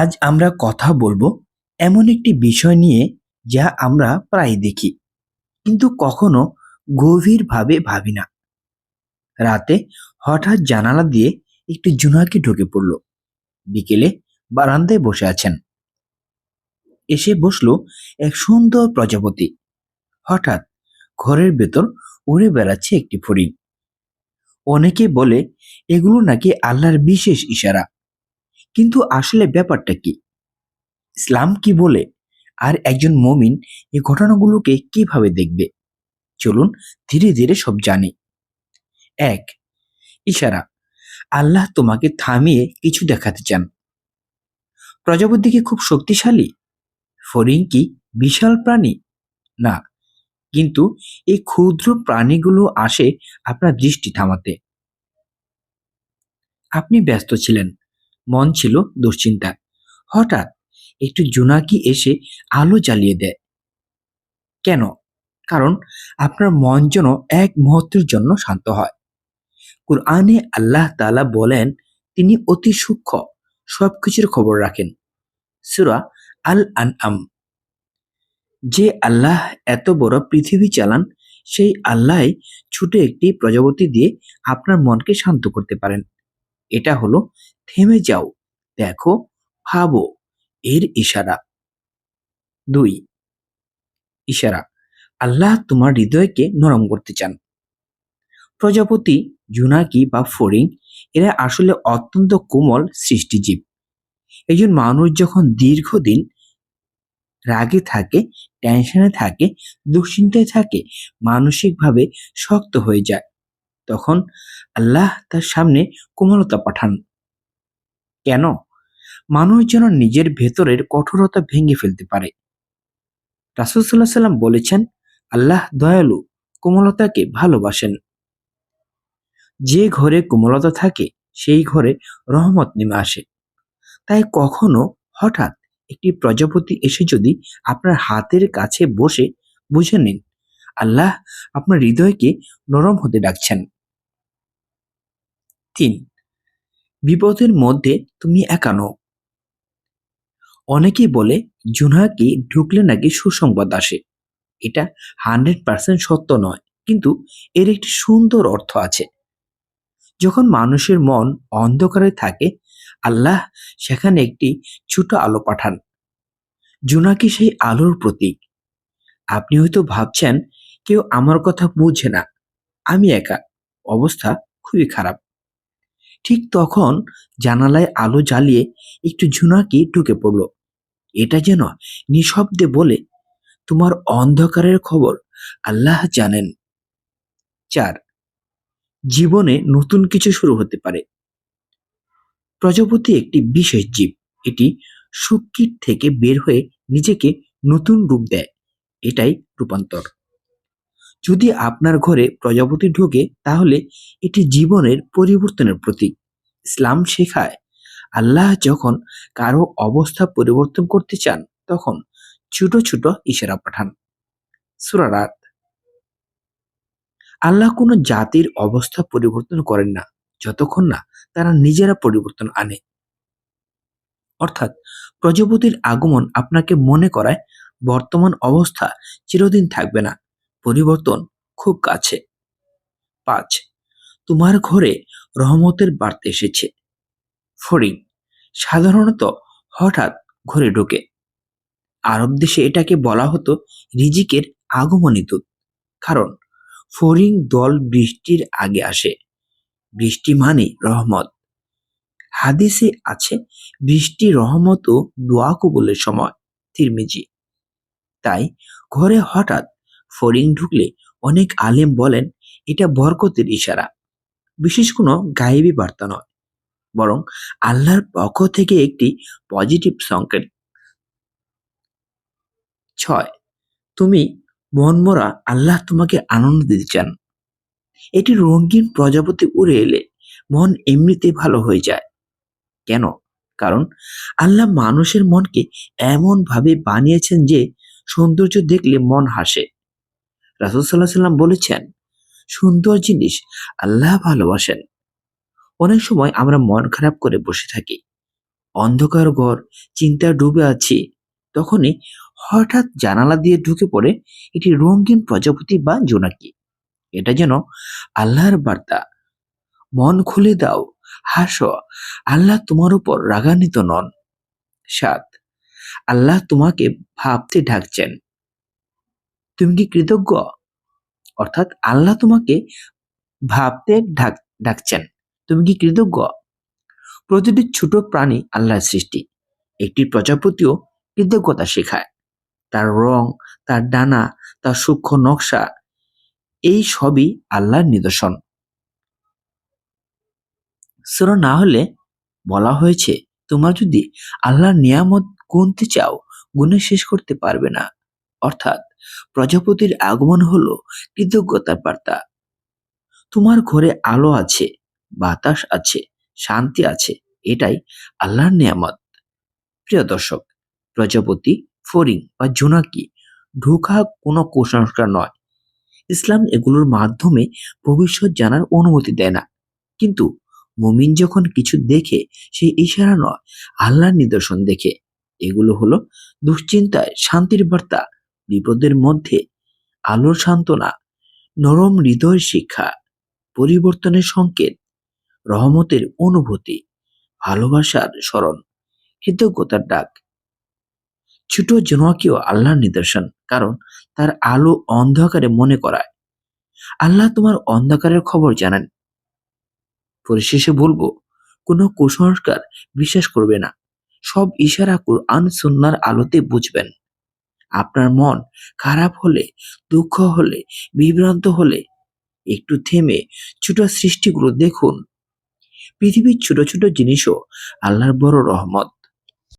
আজ আমরা কথা বলব এমন একটি বিষয় নিয়ে যা আমরা প্রায় দেখি, কিন্তু কখনো গভীরভাবে ভাবি না। রাতে হঠাৎ জানালা দিয়ে একটি জোনাকি ঢুকে পড়ল। বিকেলে বারান্দায় বসে আছেন। এসে বসল এক সুন্দর প্রজাপতি। হঠাৎ ঘরের ভেতর উড়ে বেড়াচ্ছে একটি ফড়িং। অনেকে বলে এগুলো নাকি আল্লাহর বিশেষ ইশারা। কিন্তু আসলে ব্যাপারটা কি? ইসলাম কি বলে? আর একজন মমিন এই ঘটনাগুলোকে কীভাবে দেখবে? চলুন ধীরে ধীরে সব জানি। এক, ইশারা। আল্লাহ তোমাকে থামিয়ে কিছু দেখাতে চান। প্রজাপতি কি খুব শক্তিশালী? ফরিং কি বিশাল প্রাণী? না। কিন্তু এই ক্ষুদ্র প্রাণীগুলো আসে আপনার দৃষ্টি থামাতে। আপনি ব্যস্ত ছিলেন। মন ছিল দুশ্চিন্তা হঠাৎ একটু জোনাকি এসে আলো জ্বালিয়ে দেয়। কেন? কারণ আপনার মন যেন এক মুহূর্তের জন্য শান্ত হয়। কুরআনে আল্লাহ তালা বলেন, তিনি অতি সূক্ষ্ম, সবকিছুর খবর রাখেন। সুরা আল আন আম যে আল্লাহ এত বড় পৃথিবী চালান, সেই আল্লাহ ছোট একটি প্রজাপতি দিয়ে আপনার মনকে শান্ত করতে পারেন। এটা হলো থেমে যাও। দেখো, ভাবো। এর ইশারা। দুই। ইশারা। আল্লাহ তোমার হৃদয়কে নরম করতে চান। প্রজাপতি, জুনাকি বা ফড়িং, এরা আসলে অত্যন্ত কোমল সৃষ্টিজীব। একজন মানুষ যখন দীর্ঘদিন রাগে থাকে, টেনশনে থাকে, দুশ্চিন্তায় থাকে, মানসিকভাবে শক্ত হয়ে যায়, তখন আল্লাহ তার সামনে কোমলতা পাঠান। কেন? মানুষ যেন নিজের ভেতরের কঠোরতা ভেঙে ফেলতে পারে। রাসুলসাল্লাহ সাল্লাম বলেছেন, আল্লাহ দয়ালু, কোমলতাকে ভালোবাসেন। যে ঘরে কোমলতা থাকে, সেই ঘরে রহমত নেমে আসে। তাই কখনো হঠাৎ একটি প্রজাপতি এসে যদি আপনার হাতের কাছে বসে, বুঝে নিন, আল্লাহ আপনার হৃদয়কে নরম হতে ডাকছেন। তিন বিপদের মধ্যে তুমি একানো অনেকেই বলে জুনাকি ঢুকলে নাকি সুসংবাদ আসে। এটা হান্ড্রেড পার্সেন্ট সত্য নয়, কিন্তু এর একটি সুন্দর অর্থ আছে। যখন মানুষের মন অন্ধকারে থাকে, আল্লাহ সেখানে একটি ছোট আলো পাঠান। জুনাকি সেই আলোর প্রতীক। আপনি হয়তো ভাবছেন, কেউ আমার কথা বুঝে না। আমি একা। অবস্থা খুবই খারাপ। ঠিক তখন জানালায় আলো জ্বালিয়ে একটু ঝুনাকি ঢুকে পড়ল। এটা যেন নিঃশব্দে বলে, তোমার অন্ধকারের খবর আল্লাহ জানেন। চার, জীবনে নতুন কিছু শুরু হতে পারে। প্রজাপতি একটি বিশেষ জীব। এটি সুকিট থেকে বের হয়ে নিজেকে নতুন রূপ দেয়। এটাই রূপান্তর। যদি আপনার ঘরে প্রজাপতি ঢোকে, তাহলে এটি জীবনের পরিবর্তনের প্রতীক। ইসলাম শেখায়, আল্লাহ যখন কারও অবস্থা পরিবর্তন করতে চান, তখন ছোট ছোট ইশারা পাঠান। সুরারাত আল্লাহ কোনো জাতির অবস্থা পরিবর্তন করেন না, যতক্ষণ না তারা নিজেরা পরিবর্তন আনে। অর্থাৎ, প্রজাপতির আগমন আপনাকে মনে করায়, বর্তমান অবস্থা চিরদিন থাকবে না। পরিবর্তন খুব কাছে। পাঁচ, তোমার ঘরে রহমতের বার্তা এসেছে। ফড়িং সাধারণত হঠাৎ ঘরে ঢোকে। আরব দেশে এটাকে বলা হতো রিজিকের আগমনী দূত। কারণ ফড়িং দল বৃষ্টির আগে আসে। বৃষ্টি মানে রহমত। হাদিসে আছে, বৃষ্টি রহমত ও দোয়া কবুলের সময়, তিরমিজি। তাই ঘরে হঠাৎ ফড়িং ঢুকলে অনেক আলেম বলেন, এটা বরকতের ইশারা। বিশেষ কোনো গায়েবী বার্তা নয়, বরং আল্লাহর পক্ষ থেকে একটি পজিটিভ সংকেত। ছয়, তুমি মনমরা আল্লাহ তোমাকে আনন্দ দিতে চান। এটি রঙিন প্রজাপতি উড়ে এলে মন এমনিতে ভালো হয়ে যায়। কেন? কারণ আল্লাহ মানুষের মনকে এমন ভাবে বানিয়েছেন যে সৌন্দর্য দেখলে মন হাসে। রাসুল সাল্লাহ সাল্লাম বলেছেন, সুন্দর জিনিস আল্লাহ ভালোবাসেন। অনেক সময় আমরা মন খারাপ করে বসে থাকি, অন্ধকার ঘর চিন্তা ডুবে আছি, তখনই হঠাৎ জানালা দিয়ে ঢুকে পড়ে এটি রঙিন প্রজাপতি বা জোনাকি। এটা যেন আল্লাহর বার্তা। মন খুলে দাও, হাসো, আল্লাহ তোমার উপর রাগান্বিত নন। সাত, আল্লাহ তোমাকে ভাবতে ডাকছেন তুমি কি কৃতজ্ঞ? অর্থাৎ আল্লাহ তোমাকে ভাবতে ডাক ডাকছেন। তুমি কি কৃতজ্ঞ? প্রতিটি ছোট প্রাণী আল্লাহর সৃষ্টি। একটি প্রজাপতিও কৃতজ্ঞতা শেখায়। তার রং, তার ডানা, তার সূক্ষ্ম নকশা, এই সবই আল্লাহর নিদর্শন। সুরা না হলে বলা হয়েছে, তোমরা যদি আল্লাহর নিয়ামত গুনতে চাও গুনে শেষ করতে পারবে না। অর্থাৎ প্রজাপতির আগমন হলো কৃতজ্ঞতার বার্তা তোমার ঘরে আলো আছে, বাতাস আছে, শান্তি আছে, এটাই আল্লাহর নিয়ামত। প্রিয় দর্শক, প্রজাপতি ফরিং বা জোনাকি ঢোকা কোনো কুসংস্কার নয়। ইসলাম এগুলোর মাধ্যমে ভবিষ্যৎ জানার অনুমতি দেয় না। কিন্তু মুমিন যখন কিছু দেখে সেই ইশারা নয়, আল্লাহর নিদর্শন দেখে। এগুলো হলো দুশ্চিন্তায়, শান্তির বার্তা বিপদের মধ্যে আলোর সান্ত্বনা, নরম হৃদয়ের শিক্ষা, পরিবর্তনের সংকেত, রহমতের অনুভূতি, ভালোবাসার স্মরণ, কৃতজ্ঞতার ডাক। ছোট জনোয়াকেও আল্লাহর নিদর্শন, কারণ তার আলো অন্ধকারে মনে করায়। আল্লাহ তোমার অন্ধকারের খবর জানেন। পরিশেষে বলব, কোনো কুসংস্কার বিশ্বাস করবে না। সব ইশারা কোরআন সুন্নার আলোতে বুঝবেন। আপনার মন খারাপ হলে, দুঃখ হলে, বিভ্রান্ত হলে, একটু থেমে ছোট সৃষ্টিগুলো দেখুন। পৃথিবীর ছোট ছোট জিনিসও আল্লাহর বড় রহমত।